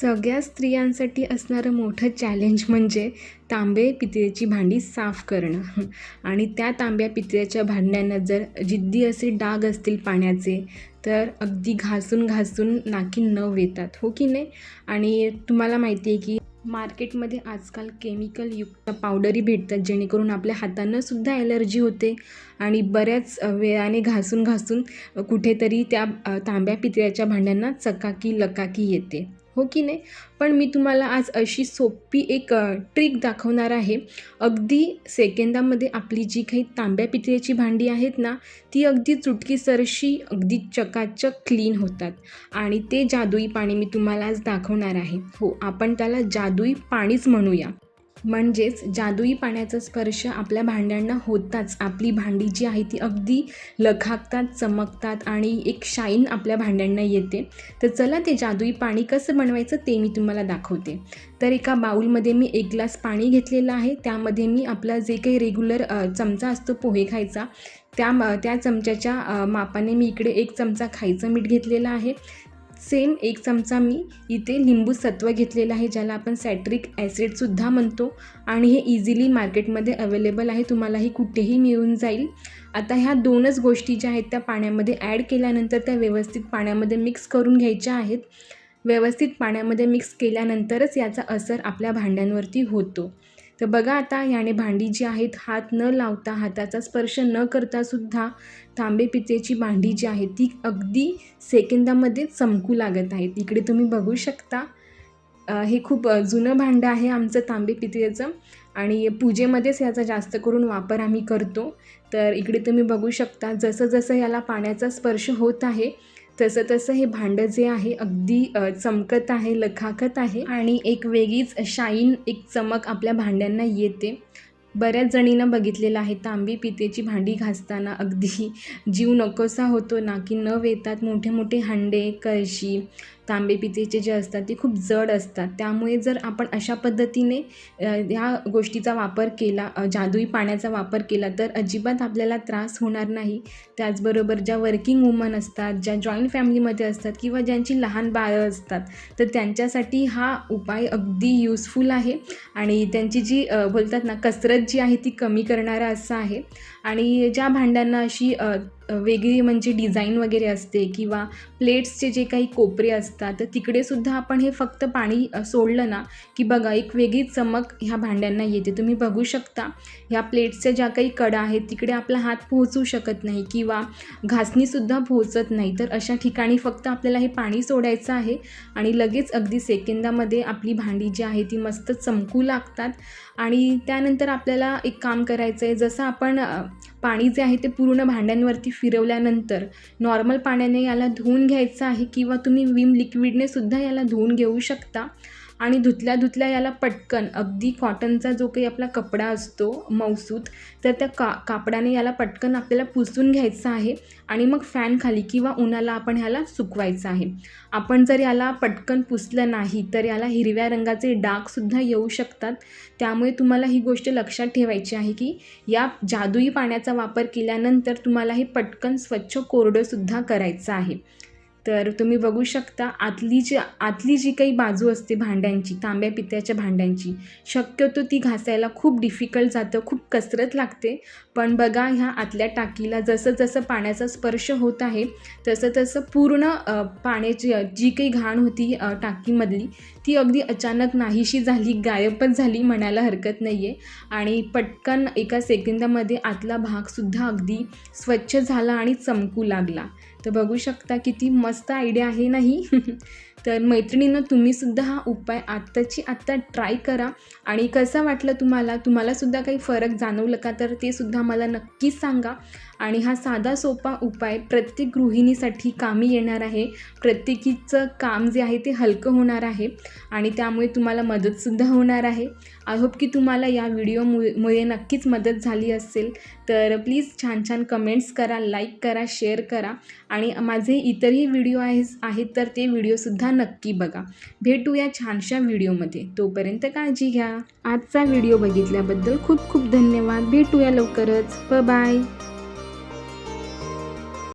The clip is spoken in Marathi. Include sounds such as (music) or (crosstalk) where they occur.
सगळ्या स्त्रियांसाठी असणारं मोठं चॅलेंज म्हणजे तांबे पितळेची भांडी साफ करणं. आणि त्या तांब्या पितळ्याच्या भांड्यांना जर जिद्दी असे डाग असतील पाण्याचे तर अगदी घासून घासून नाकी नव येतात. हो की नाही? आणि तुम्हाला माहिती आहे की मार्केटमध्ये आजकाल केमिकलयुक्त पावडरी भेटतात जेणेकरून आपल्या हातांनासुद्धा ॲलर्जी होते. आणि बऱ्याच वेळाने घासून घासून कुठेतरी त्या तांब्या पितळ्याच्या भांड्यांना चकाकी लकाकी येते. हो की नाही? पण मी तुम्हाला आज अशी सोपी एक ट्रिक दाखवणार आहे. अगदी सेकंदामध्ये आपली जी काही तांब्या पितळेची भांडी आहेत ना ती अगदी चुटकीसरशी अगदी चकाचक क्लीन होतात. आणि ते जादुई पाणी मी तुम्हाला आज दाखवणार आहे. हो आपण त्याला जादुई पाणीच म्हणूया. म्हणजेच जादुई पाण्याचा स्पर्श आपल्या भांड्यांना होताच. आपली भांडी जी आहे ती अगदी लखाकतात चमकतात आणि एक शाईन आपल्या भांड्यांना येते. तर चला ते जादुई पाणी कसं बनवायचं ते मी तुम्हाला दाखवते. तर एका बाऊलमध्ये मी एक ग्लास पाणी घेतलेलं आहे. त्यामध्ये मी आपला जे काही रेग्युलर चमचा असतो पोहे खायचा त्या म त्या चमच्याच्या मापाने मी इकडे एक चमचा खायचं मीठ घेतलेलं आहे. सेम एक चमचा मी इथे लिंबू सत्व घेतलेलं आहे ज्याला आपण सॅट्रिक ॲसिडसुद्धा म्हणतो. आणि हे इझिली मार्केटमध्ये अवेलेबल आहे तुम्हालाही कुठेही मिळून जाईल. आता ह्या दोनच गोष्टी ज्या आहेत त्या पाण्यामध्ये ॲड केल्यानंतर त्या व्यवस्थित पाण्यामध्ये मिक्स करून घ्यायच्या आहेत. व्यवस्थित पाण्यामध्ये मिक्स केल्यानंतरच याचा असर आपल्या भांड्यांवरती होतो. तर बघा आता याने भांडी जी आहेत हात न लावता हाताचा स्पर्श न करतासुद्धा तांबे पितेची भांडी जी आहे ती अगदी सेकंदामध्ये चमकू लागत आहेत. इकडे तुम्ही बघू शकता हे खूप जुनं भांडं आहे आमचं तांबे पितेचं आणि पूजेमध्येच याचा जास्त करून वापर आम्ही करतो. तर इकडे तुम्ही बघू शकता जसं जसं याला पाण्याचा स्पर्श होत आहे तसं तसं हे भांडं जे आहे अगदी चमकत आहे लखाकत आहे आणि एक वेगळीच शाईन एक चमक आपल्या भांड्यांना येते. बऱ्याच जणींना बघितलेलं आहे तांबी पितेची भांडी घासताना अगदी जीव नकोसा होतो ना की न येतात मोठे मोठे हांडे कळशी तांबे पितेचे जे असतात ते खूप जड असतात. त्यामुळे जर आपण अशा पद्धतीने ह्या गोष्टीचा वापर केला जादुई पाण्याचा वापर केला तर अजिबात आपल्याला त्रास होणार नाही. त्याचबरोबर ज्या वर्किंग वुमन असतात ज्या जॉईंट फॅमिलीमध्ये असतात किंवा ज्यांची लहान बाळं असतात तर त्यांच्यासाठी हा उपाय अगदी यूजफुल आहे. आणि त्यांची जी बोलतात ना कसरत जी आहे ती कमी करणारा असा आहे. आणि ज्या भांड्यांना अशी वेगळी म्हणजे डिझाईन वगैरे असते किंवा प्लेट्सचे जे काही कोपरे असतात तर तिकडेसुद्धा आपण हे फक्त पाणी सोडलं ना की बघा एक वेगळी चमक ह्या भांड्यांना येते. तुम्ही बघू शकता ह्या प्लेट्सच्या ज्या काही कडा आहेत तिकडे आपला हात पोहोचू शकत नाही किंवा घासणीसुद्धा पोहोचत नाही. तर अशा ठिकाणी फक्त आपल्याला हे पाणी सोडायचं आहे आणि लगेच अगदी सेकंदामध्ये आपली भांडी जी आहे ती मस्त चमकू लागतात. आणि त्यानंतर आपल्याला एक काम करायचं आहे जसं आपण पाणी जे आहे ते पूर्ण भांड्यांवरती फिरवल्यानंतर नॉर्मल पाण्याने याला धुवून घ्यायचं आहे किंवा तुम्ही विम लिक्विडने सुद्धा याला धुवून घेऊ शकता. आणि धुतल्या धुतल्या याला पटकन अगदी कॉटनचा जो काही आपला कपडा असतो मौसूत तर त्या का कापडाने याला पटकन आपल्याला पुसून घ्यायचं आहे आणि मग फॅन खाली किंवा उन्हाला आपण ह्याला सुकवायचं आहे. आपण जर याला पटकन पुसलं नाही तर याला हिरव्या रंगाचे डागसुद्धा येऊ शकतात. त्यामुळे तुम्हाला ही गोष्ट लक्षात ठेवायची आहे की या जादुई पाण्याचा वापर केल्यानंतर तुम्हाला हे पटकन स्वच्छ कोरडंसुद्धा करायचं आहे. तर तुम्ही बघू शकता आतली जी आतली जी काही बाजू असते भांड्यांची तांब्या पित्याच्या भांड्यांची शक्यतो ती घासायला खूप डिफिकल्ट जातं खूप कसरत लागते. पण बघा ह्या आतल्या टाकीला जसं जसं पाण्याचा स्पर्श होत आहे तसं तसं पूर्ण पाण्याची जी काही घाण होती टाकीमधली ती अगदी अचानक नाहीशी झाली गायबच झाली म्हणायला हरकत नाही आहे आणि पटकन एका सेकंदामध्ये आतला भागसुद्धा अगदी स्वच्छ झाला आणि चमकू लागला. तर बघू शकता किती मस्त आयडिया आहे नाही (laughs) तर मैत्रिणीनं तुम्हीसुद्धा हा उपाय आत्ताची आत्ता ट्राय करा. आणि कसं वाटलं तुम्हाला? तुम्हालासुद्धा काही फरक जाणवलं का? तर ते सुद्धा मला नक्कीच सांगा. आणि हा साधा सोपा उपाय प्रत्येक गृहिणीसाठी कामी येणार आहे. प्रत्येकीचं काम जे आहे ते हलकं होणार आहे. आणि त्यामुळे तुम्हाला मदतसुद्धा होणार आहे. आय होप की तुम्हाला या व्हिडिओमुळे मुळे नक्कीच मदत झाली असेल. तर प्लीज छान छान कमेंट्स करा लाईक करा शेअर करा. आणि माझे इतरही व्हिडिओ आहे आहेत तर ते व्हिडिओसुद्धा नक्की बघा. भेटूया छानशा व्हिडिओमध्ये. तोपर्यंत काळजी घ्या. आजचा व्हिडिओ बघितल्याबद्दल खूप खूप धन्यवाद. भेटूया लवकरच. ब बाय